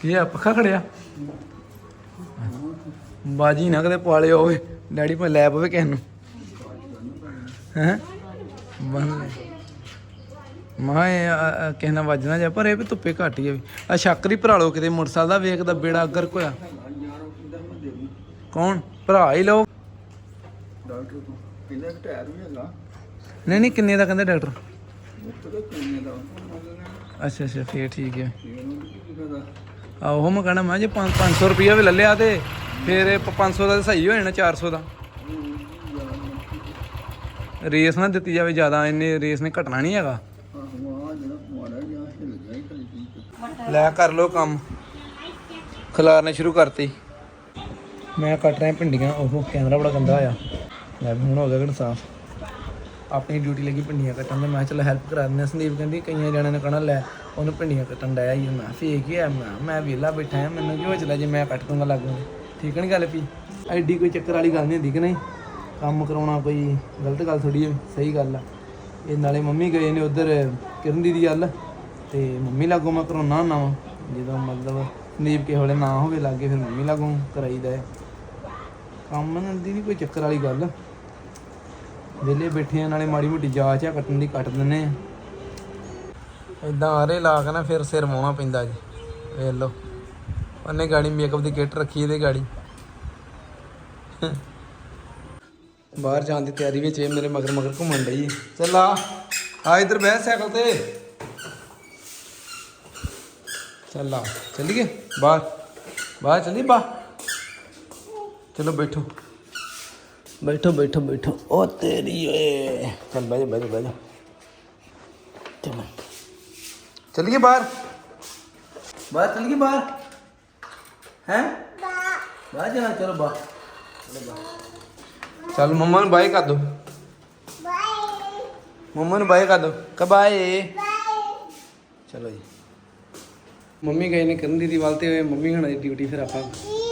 ਕੀ ਆ, ਪੱਖਾ ਖੜਿਆ? ਬਾਜੀ ਨਾ ਕਦੇ ਪਾਲਿਓ ਹੋਵੇ ਡੈਡੀ ਭਾਵੇਂ ਲੈ ਪਵੇ ਕਿਸ ਨੂੰ। ਹੈ? ਬੰਨ ਮਾਂ ਨਾਲ ਵੱਜਣਾ ਜਾ ਪਰ ਇਹ ਵੀ ਧੁੱਪੇ ਘੱਟ ਹੀ ਆ ਵੀ। ਆ ਸ਼ੱਕਰੀ ਭਰਾ ਲੋ ਕਿਤੇ, ਮੋਟਰਸਾਈਕਲ ਦਾ ਵੇਖਦਾ ਬੇੜਾ ਅਗਰ ਕੋਇਆ। ਕੌਣ? ਭਰਾ ਹੀ ਲਓ। ਡਾਕਟਰ ਤੋਂ ਕਹਿੰਦਾ ਟਾਇਰ ਵੀ ਹੈਗਾ ਨਹੀਂ ਨਹੀਂ, ਕਿੰਨੇ ਦਾ ਕਹਿੰਦੇ ਡਾਕਟਰ? ਅੱਛਾ ਅੱਛਾ, ਫੇਰ ਠੀਕ ਹੈ ਆ। ਉਹ ਮੈਂ ਕਹਿਣਾ ਮੈਂ ਜੇ 500 ਰੁਪਿਆ ਵੀ ਲੈ ਲਿਆ ਤੇ ਫਿਰ ਇਹ 500 ਦਾ ਤਾਂ ਸਹੀ ਹੋ ਜਾਣਾ 400 ਦਾ। ਰੇਸ ਨਾ ਦਿੱਤੀ ਜਾਵੇ ਜ਼ਿਆਦਾ, ਇੰਨੇ ਰੇਸ ਨੇ ਘਟਣਾ ਨਹੀਂ ਹੈਗਾ। ਲੈ ਕਰ ਲੋ ਕੰਮ। ਖਿਲਾਰਨੇ ਸ਼ੁਰੂ ਕਰਤੀ। ਮੈਂ ਕੱਟ ਰਿਹਾ ਭਿੰਡੀਆਂ, ਉਹ ਕੈਮਰਾ ਬੜਾ ਗੰਦਾ ਹੋਇਆ। ਲੈ ਵੀ ਹੁਣ ਹੋ ਗਿਆ ਕਿ ਸਾਫ਼। ਆਪਣੀ ਡਿਊਟੀ ਲੱਗੀ ਭਿੰਡੀਆਂ ਕੱਟਣ ਦੇ, ਮੈਂ ਕਿਹਾ ਚੱਲ ਹੈਲਪ ਕਰਾ ਦਿੰਦੇ ਸੰਦੀਪ ਕਹਿੰਦੀ ਕਈਆਂ ਜਣਿਆਂ ਨੇ ਕਹਣਾ, ਲੈ ਉਹਨੂੰ ਭਿੰਡੀਆਂ ਕੱਟਣ ਡਾਇਆ ਹੀ ਮੈਂ ਫੇਕ ਹੀ ਆ ਮੈਂ ਮੈਂ ਵਿਹਲਾ ਬੈਠਾ ਹਾਂ, ਮੈਨੂੰ ਕਿਉਂ ਚਲਾ ਜੇ ਮੈਂ ਕੱਟ ਦੂੰਗਾ ਲੱਗੂ ਠੀਕ ਨਹੀਂ ਗੱਲ ਵੀ? ਐਡੀ ਕੋਈ ਚੱਕਰ ਵਾਲੀ ਗੱਲ ਨਹੀਂ ਹੁੰਦੀ ਕਿ ਨਹੀਂ? ਕੰਮ ਕਰਾਉਣਾ ਕੋਈ ਗਲਤ ਗੱਲ ਥੋੜੀ ਹੈ ਸਹੀ ਗੱਲ ਆ। ਇਹ ਨਾਲੇ ਮੰਮੀ ਗਏ ਨੇ ਉਧਰ ਕਿਰਨ ਦੀ ਗੱਲ ਤੇ ਮੰਮੀ ਲਾਗੋਂ ਮੈਂ ਕਰਾਉਣਾ ਹੁੰਦਾ ਵਾਂ। ਜਦੋਂ ਮਤਲਬ ਸੰਦੀਪ ਕਿਸੇ ਵੇਲੇ ਨਾ ਹੋਵੇ ਲਾਗੇ, ਫਿਰ ਮੰਮੀ ਲਾਗੋਂ ਕਰਾਈਦਾ ਹੈ। ਕੰਮ ਦੀ ਨਹੀਂ ਕੋਈ ਚੱਕਰ ਵਾਲੀ ਗੱਲ। ਵਿਹਲੇ ਬੈਠੇ ਆ, ਨਾਲੇ ਮਾੜੀ ਮੋਟੀ ਜਾਚ ਆ, ਕੱਟਣ ਦੀ ਕੱਟ ਦਿੰਨੇ ਆ। ਇਦਾਂ ਆਰੇ ਲਾ ਕੇ ਨਾ ਫਿਰ ਸਿਰ ਵਾਉਣਾ ਪੈਂਦਾ ਜੀ। ਵੇਖ ਲਓ। ਉਹਨੇ ਗਾੜੀ ਮੇਕਅਪ ਦੀ ਕਿੱਟ ਰੱਖੀ ਇਹਦੇ ਗਾੜੀ। ਬਾਹਰ ਜਾਣ ਦੀ ਤਿਆਰੀ ਵਿੱਚ ਇਹ ਮੇਰੇ ਮਗਰ ਮਗਰ ਘੁੰਮਣ ਡਈ ਚੱਲ ਆ ਆ ਇਧਰ ਬਹਿ ਸਾਈਕਲ ਤੇ। ਚੱਲ ਆ ਚੱਲੀਏ? ਬਾਹਰ। ਬਾਹਰ ਚੱਲੀ ਬਾ ਚਲੋ ਬੈਠੋ। ਬੈਠੋ ਬੈਠੋ ਬੈਠੋ। ਉਹ ਤੇਰੀ ਓਏ। ਚੱਲ ਬਹਿ ਜਾ ਬਹਿ ਜਾ ਬਹਿ ਜਾ। ਚੱਲੀਏ ਬਾਹਰ? ਬਾਹਰ ਚੱਲੀਏ ਬਾਹਰ? ਹੈ? ਬਾਹਰ ਜਾਣਾ, ਚਲੋ ਬਾਹਰ। ਚਲੋ ਬਾਹਰ। ਚੱਲ ਮੰਮਾ ਨੂੰ ਬਾਏ ਕਰ ਦੋ। ਬਾਏ ਮੰਮਾ ਨੂੰ ਬਾਏ ਕਰ ਦੋ। ਕਬਾਏ ਚਲੋ ਜੀ। ਮੰਮੀ ਗਏ ਨੇ ਕਰਨ ਦੀ ਵੱਲ ਤੇ ਮੰਮੀ ਹਣਾ ਦੀ ਡਿਊਟੀ ਫਿਰ ਆਪਾਂ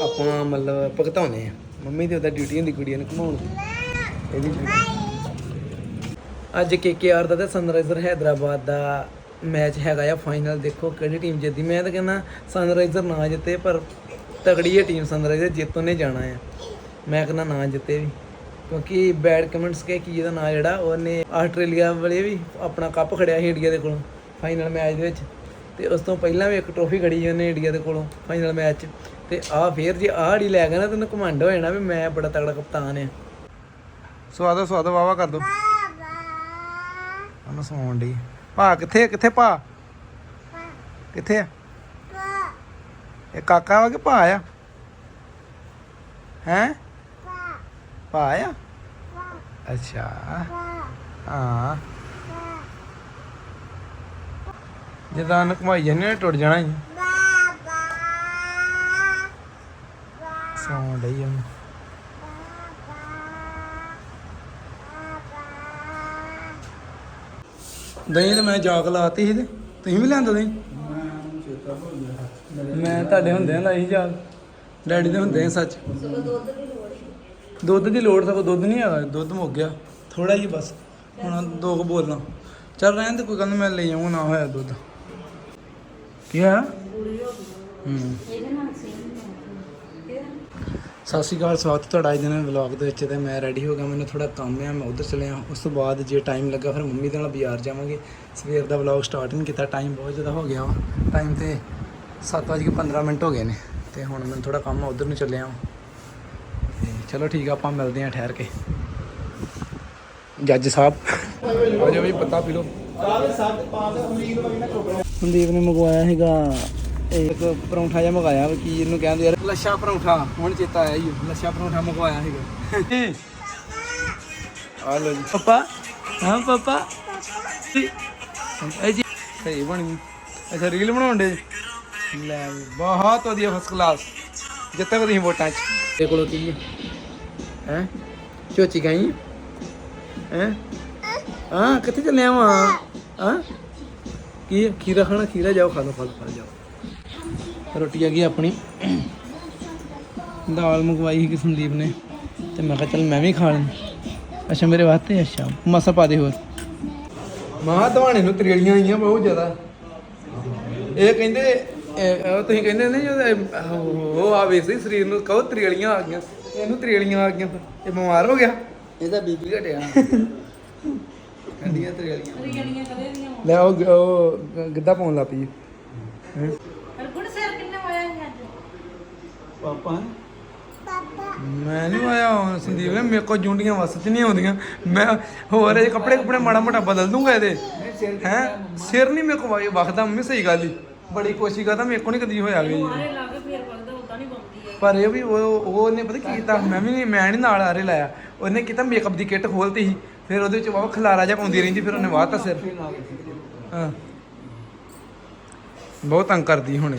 ਆਪਾਂ ਮਤਲਬ ਭੁਗਤਾਉਨੇ ਆ ਮੰਮੀ ਦੀ ਉਹਦਾ ਡਿਊਟੀ ਹੁੰਦੀ ਕੁੜੀਆਂ ਨੂੰ ਘੁਮਾਉਣ ਦੀ ਇਹਦੀ ਅੱਜ ਕੇਕੇਆਰ ਦਾ ਤੇ ਸਨਰਾਈਜ਼ਰ ਹੈਦਰਾਬਾਦ ਦਾ ਮੈਚ ਹੈਗਾ ਆ ਫਾਈਨਲ ਦੇਖੋ ਕਿਹੜੀ ਟੀਮ ਜਿੱਤੀ। ਮੈਂ ਤਾਂ ਕਹਿੰਦਾ ਸਨਰਾਈਜ਼ਰ ਨਾ ਜਿੱਤੇ ਪਰ ਤਗੜੀ ਹੈ ਟੀਮ ਸਨਰਾਈਜ਼ਰ ਜਿੱਤ ਉਹਨੇ ਜਾਣਾ ਆ। ਮੈਂ ਕਹਿੰਦਾ ਨਾ ਜਿੱਤੇ ਵੀ। ਕਿਉਂਕਿ ਬੈਡ ਕਮੈਂਟਸ ਕੇ ਕੀ ਇਹਦਾ ਨਾਂ ਜਿਹੜਾ ਉਹਨੇ ਆਸਟ੍ਰੇਲੀਆ ਵਾਲੇ ਵੀ ਆਪਣਾ ਕੱਪ ਖੜਿਆ ਸੀ ਇੰਡੀਆ ਦੇ ਕੋਲੋਂ ਫਾਈਨਲ ਮੈਚ ਦੇ ਵਿੱਚ। ਤੇ ਉਸ ਤੋਂ ਪਹਿਲਾਂ ਵੀ ਇੱਕ ਟਰੋਫੀ ਖੜੀ ਉਹਨੇ ਇੰਡੀਆ ਦੇ ਕੋਲੋਂ ਫਾਈਨਲ ਮੈਚ 'ਚ। ਤੇ ਆ ਫੇਰ ਜੇ ਆਹ ੜੀ ਲੈ ਗਿਆ ਨਾ ਤੈਨੂੰ ਘਮੰਡ ਹੋ ਜਾਣਾ ਵੀ ਮੈਂ ਬੜਾ ਤਗੜਾ ਕਪਤਾਨ ਆ। ਸਵਾਦ ਸਵਾਦ ਵਾਵਾ ਕਰ ਦੋ। ਉਹਨੂੰ ਸੌਣ ਦੀ ਭਾ ਕਿੱਥੇ ਕਿੱਥੇ ਭਾ? ਕਿੱਥੇ ਆ? ਇਹ ਕਾਕਾ ਵਾ ਕਿ ਭਾ ਆ? ਹੈ? ਭਾ ਆ? ਅੱਛਾ। ਹਾਂ। ਜਦੋਂ ਉਹਨੂੰ ਘੁਮਾਈ ਜਾਂਦੇ ਨੇ ਟੁੱਟ ਜਾਣਾ ਹੀ। ਸੌਣ ਡਈ ਉਹਨੂੰ। ਦਹੀਂ ਤੇ ਮੈਂ ਜਾਗ ਲਾਤੀ ਸੀ ਤੇ ਤੁਸੀਂ ਵੀ ਲਿਆਂਦਾ ਦਹੀਂ? ਮੈਂ ਤੁਹਾਡੇ ਹੁੰਦਿਆਂ ਲਾਈ ਸੀ ਜਾਗ। ਡੈਡੀ ਦੇ ਹੁੰਦੇ ਆ ਸੱਚ। ਦੁੱਧ ਦੀ ਲੋੜ ਸਗੋਂ ਦੁੱਧ ਨਹੀਂ ਹੈਗਾ ਦੁੱਧ ਮੁੱਕ ਗਿਆ। ਥੋੜਾ ਹੀ ਬਸ ਹੁਣ ਦੋ ਕੁ ਬੋਲਣਾ। ਚੱਲ ਰਹਿਣ ਤੇ ਕੋਈ ਗੱਲ ਨੀ ਮੈਂ ਲੈ ਆਉਂਗਾ ਨਾ ਹੋਇਆ ਦੁੱਧ। ਕੀ ਆ ਹੂੰ ਸਤਿ ਸ਼੍ਰੀ ਅਕਾਲ ਸਵਾਗਤ ਤੁਹਾਡਾ ਅੱਜ ਦੇ ਨਵੇਂ ਵਲੌਗ ਦੇ ਵਿੱਚ ਤੇ ਮੈਂ ਰੈਡੀ ਹੋ ਗਿਆ ਮੈਨੂੰ ਥੋੜਾ ਕੰਮ ਆ ਮੈਂ ਉਧਰ ਚਲਿਆ ਉਸ ਤੋਂ ਬਾਅਦ ਜੇ ਟਾਈਮ ਲੱਗਾ ਫਿਰ ਮੰਮੀ ਦੇ ਨਾਲ ਬਾਜ਼ਾਰ ਜਾਵਾਂਗੇ। ਸਵੇਰ ਦਾ ਵਲੌਗ ਸਟਾਰਟ ਨਹੀਂ ਕੀਤਾ ਟਾਈਮ ਬਹੁਤ ਜ਼ਿਆਦਾ ਹੋ ਗਿਆ ਵਾ। ਟਾਈਮ ਤੇ 7:15 ਮਿੰਟ ਹੋ ਗਏ ਨੇ ਤੇ ਹੁਣ ਮੈਨੂੰ ਥੋੜਾ ਕੰਮ ਆ ਉਧਰ ਨੂੰ ਚੱਲਿਆ ਵਾਂ ਤੇ ਚਲੋ ਠੀਕ ਆ ਆਪਾਂ ਮਿਲਦੇ ਹਾਂ ਠਹਿਰ ਕੇ। ਜੱਜ ਸਾਹਿਬ। ਆ ਜਾਓ ਵੀ ਪੱਤਾ ਪੀ ਲਓ। ਸੰਦੀਪ ਨੇ ਮੰਗਵਾਇਆ ਹੈਗਾ ਇੱਕ ਪਰੌਂਠਾ ਜਿਹਾ ਮੰਗਾਇਆ ਕੀ ਇਹਨੂੰ ਕਹਿੰਦੇ ਯਾਰ ਲੱਛਾ ਪਰੌਂਠਾ ਹੁਣ ਚੇਤਾ ਆਇਆ ਹੀ ਲੱਛਾ ਪਰੌਂਠਾ ਮੰਗਵਾਇਆ ਹੈਗਾ ਆ ਲੋ ਜੀ। ਪਾਪਾ ਹਾਂ ਪਾਪਾ। ਜੀ ਸਹੀ ਬਣੀ ਅੱਛਾ ਰੀਲ ਬਣਾਉਣ ਦੇ? ਲੈ ਬਹੁਤ ਵਧੀਆ ਫਸਟ ਕਲਾਸ ਜਿੱਤੇ ਤੁਸੀਂ ਵੋਟਾਂ 'ਚ। ਇਹ ਕੋਲ ਕੀ ਹੈ? ਚੋਚੀ ਗਈ ਹੈ? ਹਾਂ? ਕਿੱਥੇ ਚੱਲੇ ਆ ਹਾਂ? ਕੀ? ਖੀਰਾ ਖਾਣਾ ਖੀਰਾ ਜਾਓ ਖਾ ਲਓ ਖਾ ਲਓ, ਜਾਓ। ਰੋਟੀ ਆ ਗਈ ਆਪਣੀ। ਦਾਲ ਮੰਗਵਾਈ ਸੀ ਸੰਦੀਪ ਨੇ ਤੇ ਮੈਂ ਕਿਹਾ ਚੱਲ ਮੈਂ ਵੀ ਖਾ ਲਾਂ ਅੱਛਾ ਮੇਰੇ ਵਾਸਤੇ? ਅੱਛਾ ਮਸਾ ਪਾ ਦੇ ਹੋਰ। ਮਾਂ ਦਵਾਣੇ ਨੂੰ ਤਰੇਲੀਆਂ ਆਈਆਂ ਬਹੁਤ ਜ਼ਿਆਦਾ। ਇਹ ਕਹਿੰਦੇ ਇਹ- ਤੁਸੀਂ ਕਹਿੰਦੇ ਨੇ ਜਦੋਂ ਉਹ ਆ ਵੇਸੀ ਸਰੀਰ ਨੂੰ ਕਹੋ ਤ੍ਰੇਲੀਆਂ ਆ ਗਈਆਂ। ਇਹਨੂੰ ਤ੍ਰੇਲੀਆਂ ਆ ਗਈਆਂ। ਇਹ ਬਿਮਾਰ ਹੋ ਗਿਆ। ਇਹਦਾ ਬੀਬੀ ਘਟਿਆ। ਠੰਡੀਆਂ ਦੀਆਂ ਲੈ ਉਹ ਗਿੱਧਾ ਪਾਉਣ ਲੱਗ ਪਈ ਹੈਂ। ਗੁੜ ਸਿਰ ਕਿੰਨੇ ਹੋਇਆ ਸੀ ਅੱਜ ਪਾਪਾ ਮੈਂ ਨਹੀਂ ਆਇਆ ਹੁਣ ਸੰਦੀਪ ਨੇ ਮੇਰੇ ਕੋਲ ਜੁੰਡੀਆਂ ਵਸ ਚ ਨਹੀਂ ਆਉਂਦੀਆਂ। ਮੈਂ ਹੋਰ ਇਹ ਕੱਪੜੇ ਕੁਪੜੇ ਮਾੜਾ ਮੋਟਾ ਬਦਲ ਦੂੰਗਾ ਇਹਦੇ। ਹੈ? ਸਿਰ ਨਹੀਂ ਮੇਰੇ ਕੋਲ ਵਖਦਾ ਮੰਮੀ ਸਹੀ ਗੱਲ ਹੀ ਬੜੀ ਕੋਸ਼ਿਸ਼ ਕਰਦਾ ਮੇਰੇ ਕੋਲ ਨਹੀਂ ਕਦੀ ਹੋਇਆ ਵੀ। ਮਾਰੇ ਲਾ ਕੇ ਫੇਰ ਪਲਦਾ ਉਦਾਂ ਨਹੀਂ ਬੰਦੀ ਹੈ ਪਰ ਇਹ ਵੀ ਉਹ ਉਹਨੇ ਪਤਾ ਕੀ ਕੀਤਾ? ਮੈਂ ਵੀ ਨਹੀਂ ਮੈਂ ਨਹੀਂ ਨਾਲ ਆਰੇ ਲਾਇਆ। ਉਹਨੇ ਕੀਤਾ ਮੇਕਅਪ ਦੀ ਕਿੱਟ ਖੋਲਤੀ ਸੀ। ਫਿਰ ਉਹਦੇ ਵਿੱਚ ਵਾਹ ਖਲਾਰਾ ਜਿਹਾ ਪਾਉਂਦੀ ਰਹਿੰਦੀ ਫਿਰ ਉਹਨੇ ਵਾਹਤਾ ਸਿਰ। ਹਾਂ। ਬਹੁਤ ਤੰਗ ਕਰਦੀ ਹੁਣੇ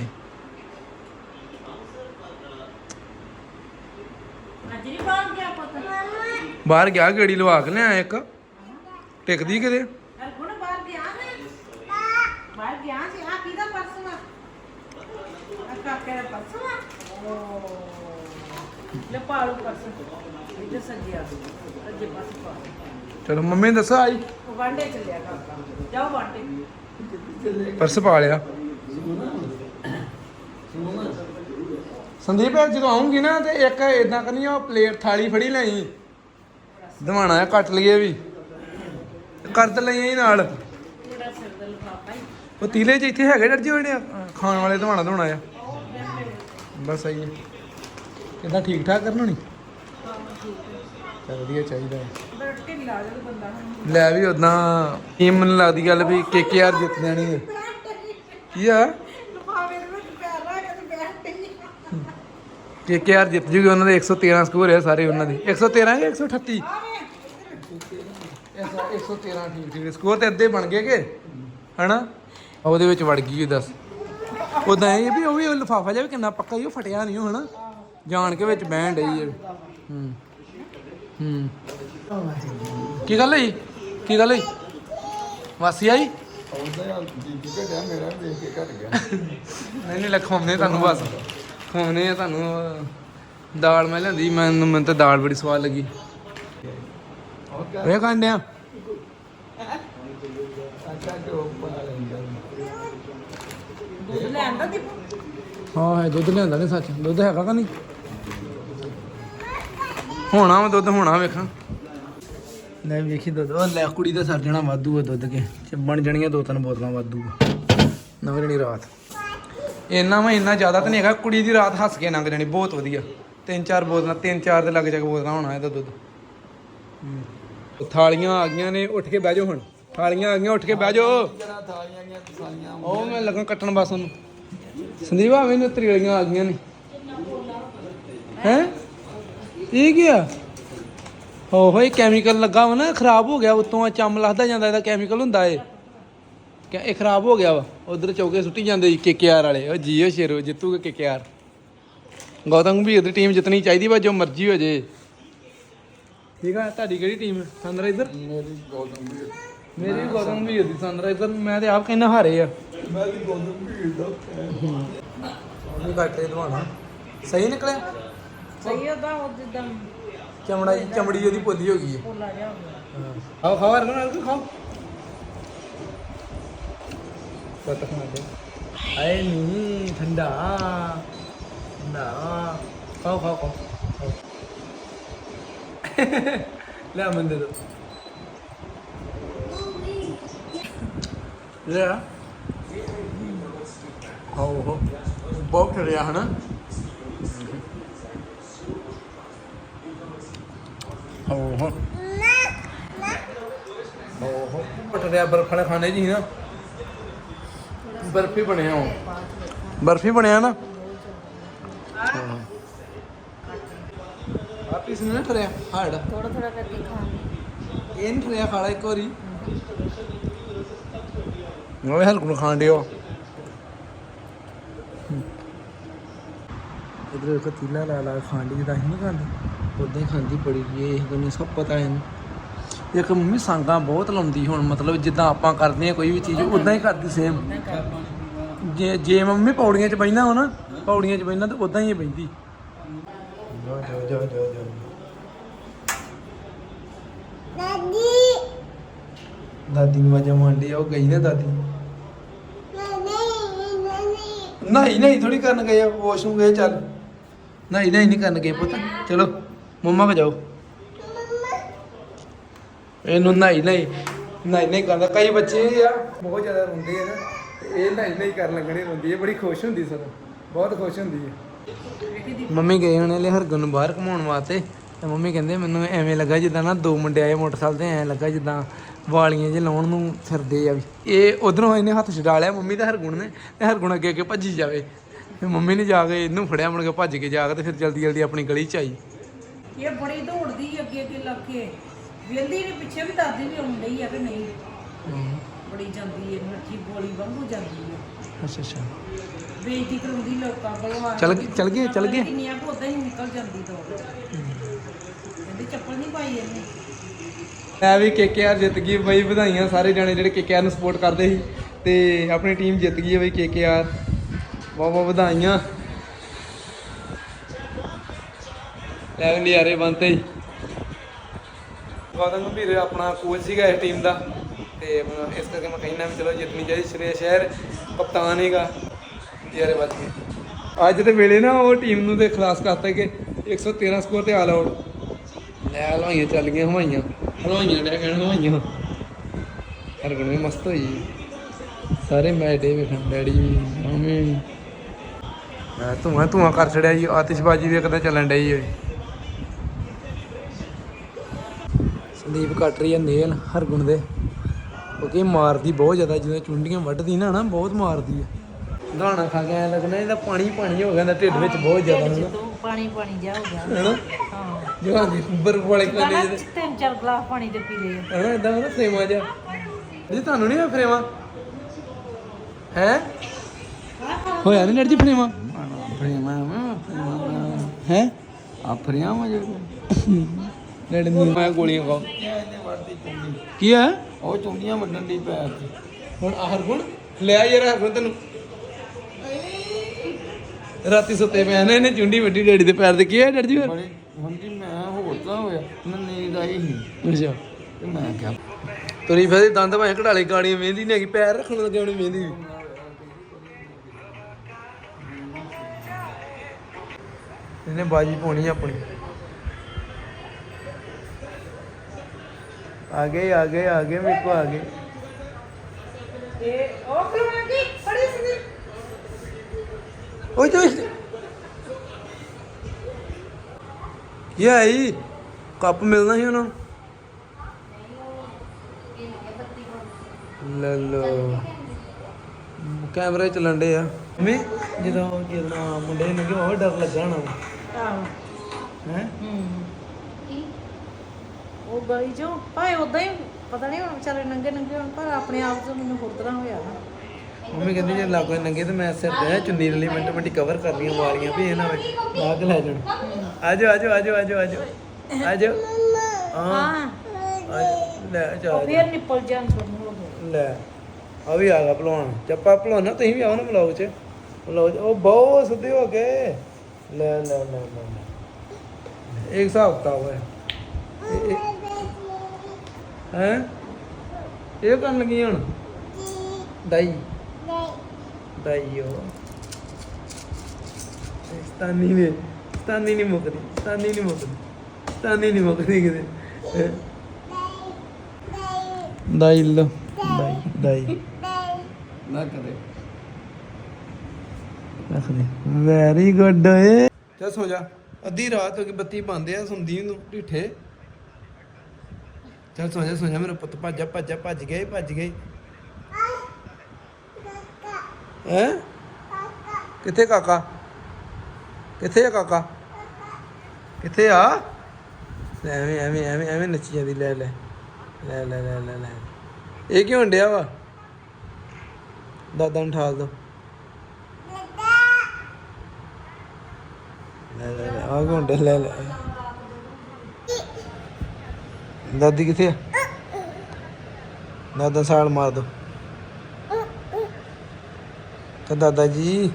ਅੱਜ ਨਹੀਂ ਬਾਹਰ ਗਿਆ ਪੁੱਤ ਬਾਹਰ ਗਿਆ ਗੇੜੀ ਲਵਾ ਕੇ ਲਿਆ ਇੱਕ। ਟਿਕਦੀ ਕਿਤੇ? ਹਰ ਗੁਣ ਬਾਹਰ ਗਿਆ ਨਾ। ਬਾਹਰ ਗਿਆ ਸੀ। ਆ ਕਿਹਦਾ ਪਰਸ ਵਾ? ਆ ਕਾਕੇ ਦਾ ਪਰਸ ਵਾ? ਓ ਲੈ ਪਾਲੂ ਪਰਸ ਇੱਧਰ ਸੱਜਿਆ ਅੱਜੇ ਪਾਸੇ ਪਾ ਚਲੋ ਮੰਮੀ ਦੱਸੋ ਆਈ। ਉਹ ਵਾਂਡੇ ਚੱਲਿਆ ਕਾਕਾ। ਜਾਓ ਵਾਂਡੇ। ਪਰਸ ਪਾ ਲਿਆ। ਸੰਦੀਪ ਜਦੋਂ ਆਉਂਗੀ ਨਾ ਤੇ ਇੱਕ ਇਦਾਂ ਕਰਨੀ ਆ ਪਲੇਟ ਥਾਲੀ ਫੜੀ ਲਈ। ਦਵਾਣਾ ਆ ਕੱਟ ਲਈਏ ਵੀ। ਕਰ ਤੇ ਲਈਆਂ ਹੀ ਨਾਲ। ਥੋੜਾ ਸਿਰ ਦਾ ਲਫਾਫਾ ਹੀ। ਉਹ ਤੀਲੇ ਚ ਇੱਥੇ ਹੈਗੇ ਡਰ ਜੀ ਜਿਹੜੇ ਆ, ਖਾਣ ਵਾਲੇ ਦਵਾਣਾ ਦਵਾਣਾ ਆ। ਬਸ ਆਈ ਕਿਦਾਂ ਠੀਕ ਠਾਕ ਕਰਨ ਹੋਣੀ? ਵਧੀਆ ਚਾਹੀਦਾ ਲਾ ਹੁਣ। ਵੀ ਉਦਾਂ ਇਹ ਮੈਨੂੰ ਲੱਗਦੀ ਗੱਲ ਵੀ ਕੇਕੇਆਰ ਜਿੱਤ ਜਾਣੀ ਹੈ ਕੀ ਆ? ਕੇਕੇਆਰ ਜਿੱਤ ਜੂਗੀ ਉਹਨਾਂ ਦੇ 113 ਸਕੋਰ ਹੈ ਸਾਰੇ ਉਹਨਾਂ ਦੇ। 113 ਕਿ 138 113 ਠੀਕ ਠੀਕ ਸਕੋਰ ਤੇ ਅੱਧੇ ਬਣ ਗਏ ਕਿ? ਹਨਾ? ਉਹਦੇ ਵਿੱਚ ਵੜ ਗਈ ਉਹ ਦੱਸ। ਉਦਾਂ ਇਹ ਵੀ ਉਹ ਵੀ ਲਫਾਫਾ ਜਿਹਾ ਵੀ ਕਿੰਨਾ ਪੱਕਾ ਹੀ ਉਹ ਫਟਿਆ ਨਹੀਂ ਹਨਾ? ਜਾਣ ਕੇ ਵਿੱਚ ਬਹਿਣ ਡਈ ਹੈ ਹੂੰ। ਹੂੰ। ਕੀ ਗੱਲ ਹੋਈ? ਕੀ ਗੱਲ ਹੋਈ? ਵਾਸੀ ਆਈ? ਨਹੀਂ ਨਹੀਂ ਲਖਾਉਣੇ ਤੁਹਾਨੂੰ ਬਸ। ਖਵਾਉਣੇ ਆ ਤੁਹਾਨੂੰ। ਦਾਲ ਮੈਂ ਲਿਆਂਦੀ, ਮੈਨੂੰ ਮੈਨੂੰ ਤਾਂ ਦਾਲ ਬੜੀ ਸਵਾਦ ਲੱਗੀ। ਇਹ ਕਾਂਡਿਆ ਅੱਛਾ ਦੁੱਧ ਲੈਣ ਦਾ ਦੀਪੂ ਹਾਂ, ਹੈ ਦੁੱਧ ਲਿਆਂਦਾ ਨੇ ਸੱਚ। ਦੁੱਧ ਹੈਗਾ ਕਿ ਨਹੀਂ? ਹੋਣਾ ਵਾ ਦੁੱਧ, ਹੋਣਾ ਵੇਖਾਂ। ਲੈ ਵੇਖੀ ਦੁੱਧ। ਉਹ ਲੈ, ਕੁੜੀ ਦਾ ਸਰ ਜਾਣਾ ਵਾਧੂ ਆ ਦੁੱਧ ਕੇ। ਤੇ ਬਣ ਜਾਣੀਆਂ ਦੋ ਤਿੰਨ ਬੋਤਲਾਂ ਵਾਧੂ ਆ। ਨਵੀਂ ਜਣੀ ਰਾਤ। ਇੰਨਾ ਵਾ, ਇੰਨਾ ਜ਼ਿਆਦਾ ਤਾਂ ਨਹੀਂ ਹੈਗਾ। ਕੁੜੀ ਦੀ ਰਾਤ ਹੱਸ ਕੇ ਲੰਘ ਜਾਣੀ, ਬਹੁਤ ਵਧੀਆ। ਤਿੰਨ ਚਾਰ ਬੋਤਲਾਂ, ਤਿੰਨ ਚਾਰ ਦੇ ਲੱਗ ਜਾ ਕੇ ਬੋਤਲਾਂ ਹੋਣਾ ਇਹਦਾ ਦੁੱਧ। ਥਾਲੀਆਂ ਆ ਗਈਆਂ ਨੇ, ਉੱਠ ਕੇ ਬਹਿ ਜਾਓ ਹੁਣ। ਥਾਲੀਆਂ ਆ ਗਈਆਂ, ਉੱਠ ਕੇ ਬਹਿ ਜਾਓ। ਥਾਲੀਆਂ ਗੀਆਂ ਤਸਾਲੀਆਂ ਉਹ ਮੈਂ ਲੱਗਾ ਕੱਟਣ ਬਸ ਉਹਨੂੰ। ਸੰਦੀਪ ਆ ਮੈਨੂੰ ਤਰੀਲੀਆਂ ਆ ਗਈਆਂ ਨੇ। ਹੈ? ਇਹ ਕੀ ਆ? ਹੋ ਹੋਏ ਕੈਮੀਕਲ ਲੱਗਾ ਵਾ ਨਾ, ਖਰਾਬ ਹੋ ਗਿਆ ਉਤੋਂ ਆ ਚੰਮ ਲੱਗਦਾ ਜਾਂਦਾ, ਇਹਦਾ ਕੈਮੀਕਲ ਹੁੰਦਾ ਏ ਕਿ ਇਹ ਖਰਾਬ ਹੋ ਗਿਆ ਵਾ। ਉਧਰ ਚੌਕੇ ਸੁੱਟੀ ਜਾਂਦੇ ਕੇਕੇਆਰ ਵਾਲੇ। ਉਹ ਜੀਓ ਸ਼ੇਰੋ, ਜਿੱਤੂਗਾ ਕੇਕੇਆਰ ਗੌਤਮ ਗੰਭੀਰ ਦੀ ਟੀਮ ਜਿੱਤਣੀ ਚਾਹੀਦੀ ਵਾ, ਜੋ ਮਰਜ਼ੀ ਹੋ ਜੇ। ਠੀਕ ਆ ਤੁਹਾਡੀ ਕਿਹੜੀ ਟੀਮ ਹੈ? ਇੱਧਰ? ਮੇਰੀ ਗੌਤਮ ਵੀ ਮੇਰੀ ਵੀ ਗੌਤਮ ਗੰਭੀਰ ਦੀ ਸੰਦਰਾ ਇੱਧਰ। ਮੈਂ ਤੇ ਆਪ ਕਹਿੰਦਾ ਹਾਰੇ ਆ। ਮੈਂ ਵੀ ਗੌਤਮ ਵੀ ਦਾ ਉਹਨੂੰ ਘੱਟ ਦਵਾਣਾ ਸਹੀ ਨਿਕਲਿਆ? ਸਹੀ ਉਹਦਾ ਉਹ ਜਿੱਦਾਂ ਚਮੜਾ ਜੀ ਚਮੜੀ ਉਹਦੀ ਪੋਲੀ ਹੋ ਗਈ ਹੈ। ਪੋਲਾ ਜਿਹਾ ਹੁੰਦਾ ਖਾਓ ਖਾਓ ਅਰਗਨ ਅਰਗਨ ਖਾਓ। ਪਤਾ ਖਾ ਦੇ। ਆਏ ਨਹੀਂ ਠੰਡਾ। ਨਾ। ਖਾਓ ਖਾਓ ਖਾਓ। ਲੈ ਮਨ ਦੇ ਦੋ ਲੈ ਆ। ਖਾਓ ਬਹੁਤ ਠਰਿਆ ਹਨਾ। ਓਹੋ ਓਹੋ ਪਟੜਿਆ ਬਰਫ ਵਾਲੇ ਖਾਣੇ ਜੀ ਨਾ। ਬਰਫੀ ਬਣਿਆ ਉਹ। ਬਰਫੀ ਬਣਿਆ ਨਾ। ਆਪੀ ਸੁਣ ਨਾ ਕਰਿਆ ਹਾੜ। ਥੋੜਾ ਥੋੜਾ ਕਰਕੇ ਖਾਣੇ। ਇਹ ਨਹੀਂ ਕਰਿਆ ਖਾਲਾ ਇੱਕ ਵਾਰੀ। ਉਹ ਹਲਕ ਨੂੰ ਖਾਣ ਦਿਓ। ਇਧਰ ਇੱਕ ਤੀਲਾ ਲਾ ਲਾ ਖਾਂਡੀ ਜਿੱਦਾਂ ਹੀ ਨਹੀਂ ਖਾਂਦੀ। ਉਦਾਂ ਹੀ ਖਾਂਦੀ ਬੜੀ ਜੀ ਇਹ ਮੈਨੂੰ ਸਭ ਪਤਾ ਹੈ ਇਹਨੂੰ। ਇੱਕ ਮੰਮੀ ਸੰਗਾਂ ਬਹੁਤ ਲਾਉਂਦੀ ਹੁਣ ਮਤਲਬ ਜਿੱਦਾਂ ਆਪਾਂ ਕਰਦੇ ਆ ਕੋਈ ਵੀ ਚੀਜ਼ ਉਦਾਂ ਹੀ ਕਰਦੀ ਸੇਮ ਜੇ ਜੇ ਮੰਮੀ ਪੌੜੀਆਂ 'ਚ ਬੈਠਣਾ ਹੋ ਨਾ ਪੌੜੀਆਂ 'ਚ ਬੈਠਣਾ ਤਾਂ ਉਦਾਂ ਹੀ ਬੈਠਦੀ ਜਾ ਜਾ ਜਾ ਜਾ ਜਾ ਦਾਦੀ ਨੂੰ ਵਜਾ ਮੰਡੀ ਆ, ਉਹ ਗਈ ਨਾ ਦਾਦੀ। ਨਹੀਂ ਨਹੀਂ ਥੋੜੀ ਕਰਨ ਗਏ ਆ ਵਾਸ਼ਰੂਮ ਗਏ, ਚੱਲ। ਨਹੀਂ ਨਹੀਂ ਨਹੀਂ ਕਰਨ ਗਏ ਪੁੱਤ। ਚਲੋ, ਮੰਮਾ ਕੋ ਜਾਓ। ਇਹਨੂੰ ਨਹੀਂ ਨਹੀਂ ਨਹੀਂ ਨਹੀਂ ਕਰਦਾ ਕਈ ਬੱਚੇ ਆ, ਬਹੁਤ ਜ਼ਿਆਦਾ ਰੋਂਦੇ ਆ ਨਾ, ਤੇ ਇਹ ਨਹੀਂ ਨਹੀਂ ਕਰਨ ਲੱਗਣੇ, ਰੋਂਦੀ ਹੈ ਬੜੀ ਖੁਸ਼ ਹੁੰਦੀ ਸਗੋਂ, ਬਹੁਤ ਖੁਸ਼ ਹੁੰਦੀ ਹੈ ਮੰਮੀ ਗਏ ਹੋਣੇ ਲੈ ਹਰਗੁਣ ਨੂੰ ਬਾਹਰ ਘੁਮਾਉਣ ਵਾਸਤੇ। ਤੇ ਮੰਮੀ ਕਹਿੰਦੇ ਮੈਨੂੰ ਐਵੇਂ ਲੱਗਾ ਜਿੱਦਾਂ ਨਾ ਦੋ ਮੁੰਡੇ ਆਏ ਮੋਟਰਸਾਈਕਲ ਤੇ ਐਂ ਲੱਗਾ ਜਿੱਦਾਂ ਵਾਲੀਆਂ ਜੇ ਲਾਉਣ ਨੂੰ ਫਿਰਦੇ ਆ ਵੀ। ਇਹ ਉਧਰੋਂ ਇਹਨੇ ਹੱਥ ਛਡਾ ਲਿਆ ਮੰਮੀ ਤੇ ਹਰਗੁਣ ਨੇ ਤੇ ਹਰਗੁਣ ਅੱਗੇ ਅੱਗੇ ਭੱਜੀ ਜਾਵੇ। ਤੇ ਮੰਮੀ ਨੇ ਜਾ ਕੇ ਇਹਨੂੰ ਫੜਿਆ ਮੁੜ ਕੇ ਭੱਜ ਕੇ ਜਾ ਕੇ ਤੇ ਫਿਰ ਜਲਦੀ ਜਲਦੀ ਆਪਣੀ ਗਲੀ ਚ ਆਈ। ਇਹ ਬੜੀ ਦੌੜਦੀ ਅੱਗੇ ਅੱਗੇ ਲੱਗ ਕੇ। ਵੇਂਦੀ ਨੇ ਪਿੱਛੇ ਵੀ ਦਾਦੀ ਵੀ ਆਉਣ ਡਈ ਆ ਕਿ ਨਹੀਂ। ਬੜੀ ਜਾਂਦੀ ਹੈ ਮੱਠੀ ਗੋਲੀ ਵਾਂਗੂ ਜਾਂਦੀ ਹੈ ਅੱਛਾ ਅੱਛਾ। ਬੇਇੱਜ਼ਤੀ ਕਰਾਉਂਦੀ ਲੋਕਾਂ ਕੋਲੋਂ ਚੱਲ ਗਏ ਚੱਲ ਗਏ ਚੱਲ ਗਏ। ਕਿੰਨੀਆਂ ਕੁ ਉਦਾਂ ਹੀ ਨਿਕਲ ਜਾਂਦੀ ਕਹਿੰਦੀ ਚੱਪਲ ਨਹੀਂ ਪਾਈ ਇਹਨੇ। ਮੈਂ ਵੀ ਕੇਕੇਆਰ ਜਿੱਤ ਗਈ ਬਈ, ਵਧਾਈਆਂ ਸਾਰੇ ਜਾਣੇ ਜਿਹੜੇ ਕੇਕੇਆਰ ਨੂੰ ਸਪੋਰਟ ਕਰਦੇ ਸੀ ਤੇ ਆਪਣੀ ਟੀਮ ਜਿੱਤ ਗਈ ਹੈ ਬਈ ਕੇਕੇਆਰ ਬਹੁਤ ਬਹੁਤ ਵਧਾਈਆਂ। ਲੈ ਵੀ ਨਜ਼ਾਰੇ ਬੰਤੇ ਗੌਤਮ ਗੰਭੀਰ ਆਪਣਾ ਕੋਚ ਸੀਗਾ ਇਸ ਟੀਮ ਦਾ ਤੇ ਇਸ ਕਰਕੇ ਮੈਂ ਕਹਿੰਦਾ ਵੀ ਚਲੋ ਜਿੱਤਣੀ ਚਾਹੀਦੀ, ਸ਼੍ਰੇਆ ਸ਼ਹਿਰ, ਕਪਤਾਨ ਹੈਗਾ ਨਜ਼ਾਰੇ ਵੱਜ ਗਏ ਅੱਜ ਦੇ ਵੇਲੇ ਨਾ ਉਹ ਟੀਮ ਨੂੰ ਤੇ ਖਲਾਸ ਕਰਤਾ ਕਿ 113 ਸਕੋਰ ਤੇ ਆਲ ਆਊਟ ਲੈ ਹਲਵਾਈਆਂ ਚੱਲ ਗਈਆਂ ਹਵਾਈਆਂ ਹਲਵਾਈਆਂ ਲੈ ਕਹਿਣ ਹਵਾਈਆਂ। ਹਰਗੁਣ ਵੀ ਮਸਤ ਹੋਈ। ਸਾਰੇ ਮੈਚ ਦੇ ਵੇਖਣ ਡੈਡੀ ਮੰਮੀ ਮੈਂ ਧੂਆਂ ਧੂਆਂ ਕਰ ਛੜਿਆ ਜੀ ਆਤਿਸ਼ਬਾਜ਼ੀ ਵੀ ਕਦੇ ਚੱਲਣ ਡਈ ਹੋਈ ਸੰਦੀਪ ਕੱਟ ਰਹੀ ਹੈ ਨੇਲ ਹਰਗੁਣ ਦੇ। ਕਿਉਂਕਿ ਮਾਰਦੀ ਬਹੁਤ ਜ਼ਿਆਦਾ ਜਦੋਂ ਚੁੰਡੀਆਂ ਵੱਢਦੀ ਨਾ ਨਾ ਬਹੁਤ ਮਾਰਦੀ ਹੈ ਦਾਣਾ ਖਾ ਕੇ ਐ ਲੱਗਣਾ ਇਹਦਾ ਪਾਣੀ ਪਾਣੀ ਹੋ ਗਿਆ ਇਹਦਾ ਢਿੱਡ ਵਿੱਚ ਬਹੁਤ ਜ਼ਿਆਦਾ ਪਾਣੀ ਪਾਣੀ ਜਾ ਹੋ ਗਿਆ। ਹਾਂ। ਜਿਹੜਾ ਜੀ ਬਰਫ ਵਾਲੇ ਕੋਨੇ ਤਿੰਨ ਚਾਰ ਗਲਾਸ ਪਾਣੀ ਦੇ ਪੀ ਲਏ ਹਣਾ ਇਦਾਂ ਹੁੰਦਾ ਫਰੇਮਾ ਜਾ ਜੀ ਤੁਹਾਨੂੰ ਨਹੀਂ ਹੋਇਆ ਫਰੇਮਾ ਹੈ? ਹੋਇਆ ਨਹੀਂ ਨਰਜੀ ਫਰੇਮਾ ਫਰੇਮਾ ਹੈ? ਆਫਰੀਆਂ ਮਜੇ ਨੜ ਨੂੰ ਮੈਂ ਗੋਲੀਆਂ ਖਾਓ। ਕੀ ਹੈ ਉਹ ਚੁੰਡੀਆਂ ਵੱਢਣ ਦੀ ਪੈਰ ਤੇ ਹੁਣ ਆਹਰ ਗੁਣ ਲਿਆ ਯਾਰ ਹਰਗੁਣ ਤੈਨੂੰ। ਰਾਤੀ ਸੁੱਤੇ ਪਿਆ ਨੇ ਇਹਨੇ ਚੁੰਡੀ ਵੱਡੀ ਡੈਡੀ ਦੇ ਪੈਰ ਤੇ। ਕੀ ਹੈ ਡੈਡੀ ਜੀ ਫਿਰ? ਬੜੇ ਹਾਂਜੀ ਮੈਂ ਹੋਰ ਤਾਂ ਹੋਇਆ। ਮੈਨੂੰ ਨੀਂਦ ਆਈ ਸੀ। ਅੱਛਾ। ਤੇ ਮੈਂ ਕਿਹਾ ਤੁਰੀ ਫਿਰ ਦੰਦ ਭਾਵੇਂ ਕਢਾਲੇ ਗਾੜੀਆਂ ਮਹਿੰਦੀ ਨਹੀਂ ਹੈਗੀ ਪੈਰ ਰੱਖਣ ਲੱਗੇ ਉਹਨੇ ਮਹਿੰਦੀ ਵੀ ਇਹਨੇ ਬਾਜੀ ਪਾਉਣੀ ਆਪਣੀ। ਆ ਗਏ ਆ ਗਏ ਆ ਗਏ ਮੇਰੇ ਕੋ ਆ ਗਏ। ਇਹ ਉਹ ਕਿਉਂ ਆ ਗਈ ਫੜੀ ਸੀ। ਓਏ ਤੇ ਇਹ ਆਈ? ਕੱਪ ਮਿਲਣਾ ਸੀ ਉਹਨਾਂ? ਨੂੰ ਲੈ ਲੋ ਕੈਮਰੇ ਚੱਲਣ ਡੇ ਆ। ਮੈਂ ਜਦੋਂ ਜਦੋਂ ਮੁੰਡੇ ਨੂੰ ਕਿ ਉਹ ਡਰ ਲੱਗਾ ਨਾ। ਆਹੋ। ਹੈ? ਹੂੰ। ਉਹ ਗਲੀ ਚੋਂ ਭਾਵੇਂ ਉਦਾਂ ਹੀ ਪਤਾ ਨਹੀਂ ਹੁਣ ਵਿਚਾਰੇ ਨੰਗੇ ਨੰਗੇ ਹੁਣ ਪਰ ਆਪਣੇ ਆਪ ਤੋਂ ਮੈਨੂੰ ਹੋਰ ਤਰ੍ਹਾਂ ਹੋਇਆ ਨਾ। ਮੰਮੀ ਕਹਿੰਦੀ ਜੇ ਲਾਗੋ ਨੰਗੇ ਤੇ ਮੈਂ ਸਿਰ ਤੇ ਚੁੰਨੀ ਲਈ ਮਿੰਟ ਮਿੰਟ ਕਵਰ ਕਰ ਲਈਆਂ ਵਾਲੀਆਂ ਵੀ ਇਹ ਨਾ ਹੋਵੇ ਲਾਗ ਲੈ ਜਾਣ। ਆਜੋ ਆਜੋ ਆਜੋ ਆਜੋ ਆਜੋ। ਆਜੋ। ਹਾਂ। ਲੈ ਜਾ ਉਹ ਫੇਰ ਨਿਪਲ ਗਿਆ। ਲੈ ਆ ਵੀ ਆ ਗਿਆ ਭਲਵਾਨ। ਚੱਪਾ ਭਲਵਾਨਾ ਤੁਸੀਂ ਵੀ ਆਓ ਨਾ ਬਲੌਗ 'ਚ। ਬਲੌਗ 'ਚ ਉਹ ਬਹੁਤ ਸਿੱਧੇ ਹੋ ਗਏ। ਲੈ ਲੈ ਲੈ। ਇੱਕ ਹਿਸਾਬ ਕਿਤਾਬ ਹੈ। ਹੈ? ਇਹ ਕਰਨ ਲੱਗੀ ਹੁਣ? ਦਾਈ ਦਾਈਓ ਸਤਾਨੀ ਨੇ ਸਤਾਨੀ ਨਹੀਂ ਮੁੱਕਦੀ ਸਤਾਨੀ ਨਹੀਂ ਮੁੱਕਦੀ ਸਤਾਨੀ ਨਹੀਂ ਮੁੱਕਦੀ ਕਿਤੇ ਹੈਂ। ਦਾਈ ਲੋ ਦਾਈ ਦਾਈ ਨਾ ਕਰੇ ਰੱਖ ਦੇ ਵੈਰੀ ਗੁੱਡ ਓਏ ਚੱਲ ਸੋ ਜਾ। ਅੱਧੀ ਰਾਤ ਹੋ ਗਈ ਬੱਤੀ ਬੰਦ ਆ ਸੁਣਦੀ ਨੂੰ ਢਿੱਠੇ। ਚੱਲ ਸੋ ਜਾ ਸੋ ਜਾ ਮੇਰਾ ਪੁੱਤ ਭੱਜ ਭੱਜ ਭੱਜ ਗਏ ਭੱਜ ਗਏ ਹੈ? ਕਿੱਥੇ ਕਾਕਾ? ਕਿੱਥੇ ਆ ਕਾਕਾ? ਕਿੱਥੇ ਆ? ਲੈ ਐਵੇਂ ਐਵੇਂ ਐਵੇਂ ਐਵੇਂ ਨੱਚੀ ਜਾਂਦੀ, ਲੈ ਲੈ। ਲੈ ਲੈ ਲੈ ਲੈ ਲੈ। ਇਹ ਕਿਉਂ ਡਿਆ ਵਾ? ਦਾਦਾ ਨੂੰ ਠਾਲ ਦੋ। ਲੈ ਲੈ ਲੈ ਆ ਘੁੰਡੇ ਲੈ ਲੈ। ਦਾਦੀ ਕਿੱਥੇ ਆ? ਦਾਦਾ ਸਾਲ ਮਾਰ ਦੋ। ਤੇ ਦਾਦਾ ਜੀ।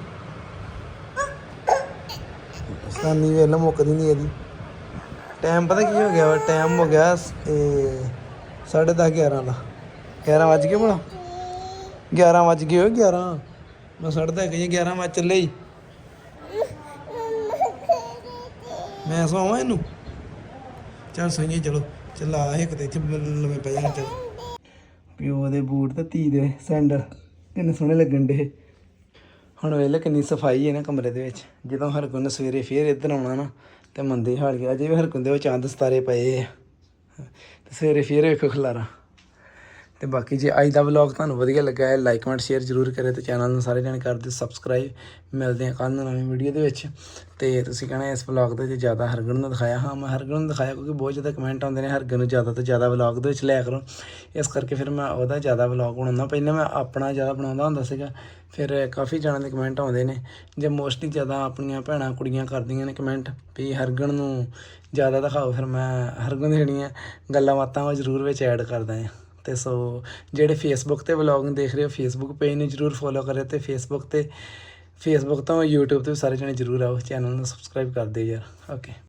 ਸਾਨੀ ਵੇਲਾ ਮੁੱਕਦੀ ਨਹੀਂ ਇਹਦੀ। ਟਾਈਮ ਪਤਾ ਕੀ ਹੋ ਗਿਆ ਵਾ? ਟਾਈਮ ਹੋ ਗਿਆ ਇਹ 10:30 11 ਦਾ। 11 ਵੱਜ ਗਏ ਭਲਾ? 11 ਵੱਜ ਗਏ ਹੋ 11 ਮੈਂ ਸੜਦਾ ਕਿ 11 ਵਜੇ ਚੱਲੇ ਹੀ ਮੈਂ ਸੋਵਾਂ ਇਹਨੂੰ? ਚੱਲ ਸਹੀਏ ਚਲੋ। ਚੱਲ ਆ ਇੱਕ ਤੇ ਇੱਥੇ ਲੰਮੇ ਪੈ ਜਾਣਾ ਚੱਲ। ਪਿਓ ਦੇ ਬੂਟ ਤੇ ਧੀ ਦੇ ਸੈਂਡਲ। ਕਿੰਨੇ ਸੋਹਣੇ ਲੱਗਣ ਦੇ ਹੁਣ ਵੇਲੇ ਕਿੰਨੀ ਸਫ਼ਾਈ ਹੈ ਨਾ ਕਮਰੇ ਦੇ ਵਿੱਚ। ਜਦੋਂ ਹਰਗੁਣ ਨੇ ਸਵੇਰੇ ਫੇਰ ਇੱਧਰ ਆਉਣਾ ਨਾ, ਤੇ ਮੰਦੇ ਹਾਲ ਗਿਆ ਅਜੇ ਵੀ ਹਰਗੁਣ ਦੇ ਉਹ ਚੰਦ ਸਤਾਰੇ ਪਏ ਆ। ਤੇ ਸਵੇਰੇ ਫੇਰ ਵੇਖੋ ਖਲਾਰਾ। ਤੇ ਬਾਕੀ ਜੇ ਅੱਜ ਦਾ ਵਲੌਗ ਤੁਹਾਨੂੰ ਵਧੀਆ ਲੱਗਾ ਹੈ ਲਾਈਕ ਕਮੈਂਟ ਸ਼ੇਅਰ ਜ਼ਰੂਰ ਕਰਿਓ ਤੇ ਚੈਨਲ ਨੂੰ ਸਾਰੇ ਜਣੇ ਕਰ ਦਿਓ ਸਬਸਕ੍ਰਾਈਬ ਮਿਲਦੇ ਹਾਂ ਕੱਲ੍ਹ ਨੂੰ ਨਵੀਂ ਵੀਡੀਓ ਦੇ ਵਿੱਚ। ਤੇ ਤੁਸੀਂ ਕਹਣਾ ਇਸ ਵਲੌਗ ਦੇ ਵਿੱਚ ਜ਼ਿਆਦਾ ਹਰਗੁਣ ਨੂੰ ਦਿਖਾਇਆ। ਹਾਂ, ਮੈਂ ਹਰਗੁਣ ਨੂੰ ਦਿਖਾਇਆ ਕਿਉਂਕਿ ਬਹੁਤ ਜ਼ਿਆਦਾ ਕਮੈਂਟ ਆਉਂਦੇ ਨੇ ਹਰਗੁਣ ਨੂੰ ਜ਼ਿਆਦਾ ਤੋਂ ਜ਼ਿਆਦਾ ਵਲੌਗ ਦੇ ਵਿੱਚ ਲਿਆ ਕਰੋ। ਇਸ ਕਰਕੇ ਫਿਰ ਮੈਂ ਉਹਦਾ ਜ਼ਿਆਦਾ ਵਲੌਗ ਬਣਾਉਂਦਾ ਪਹਿਲਾਂ ਮੈਂ ਆਪਣਾ ਜ਼ਿਆਦਾ ਬਣਾਉਂਦਾ ਹੁੰਦਾ ਸੀਗਾ, ਫਿਰ ਕਾਫੀ ਜਣਾਂ ਦੇ ਕਮੈਂਟ ਆਉਂਦੇ ਨੇ। ਜੇ ਮੋਸਟਲੀ ਜ਼ਿਆਦਾ ਆਪਣੀਆਂ ਭੈਣਾਂ ਕੁੜੀਆਂ ਕਰਦੀਆਂ ਨੇ ਕਮੈਂਟ ਵੀ ਹਰਗੁਣ ਨੂੰ ਜ਼ਿਆਦਾ ਦਿਖਾਓ, ਫਿਰ ਮੈਂ ਹਰਗੁਣ ਦੀਆਂ ਜਿਹੜੀਆਂ ਗੱਲਾਂ ਬਾਤਾਂ ਉਹ ਜ਼ਰੂਰ ਵਿੱਚ ਐਡ ਕਰਦਾ ਹਾਂ। ਤੇ ਸੋ ਜਿਹੜੇ ਫੇਸਬੁੱਕ ਤੇ ਵਲੌਗ ਦੇਖ ਰਹੇ ਹੋ ਫੇਸਬੁੱਕ ਪੇਜ ਨੂੰ ਜਰੂਰ ਫੋਲੋ ਕਰਿਓ ਤੇ ਫੇਸਬੁੱਕ ਤੇ ਫੇਸਬੁੱਕ ਤੋਂ YouTube ਤੇ ਵੀ ਸਾਰੇ ਜਣੇ ਜਰੂਰ ਆਓ ਚੈਨਲ ਨੂੰ ਸਬਸਕ੍ਰਾਈਬ ਕਰ ਦਿਓ ਯਾਰ। ਓਕੇ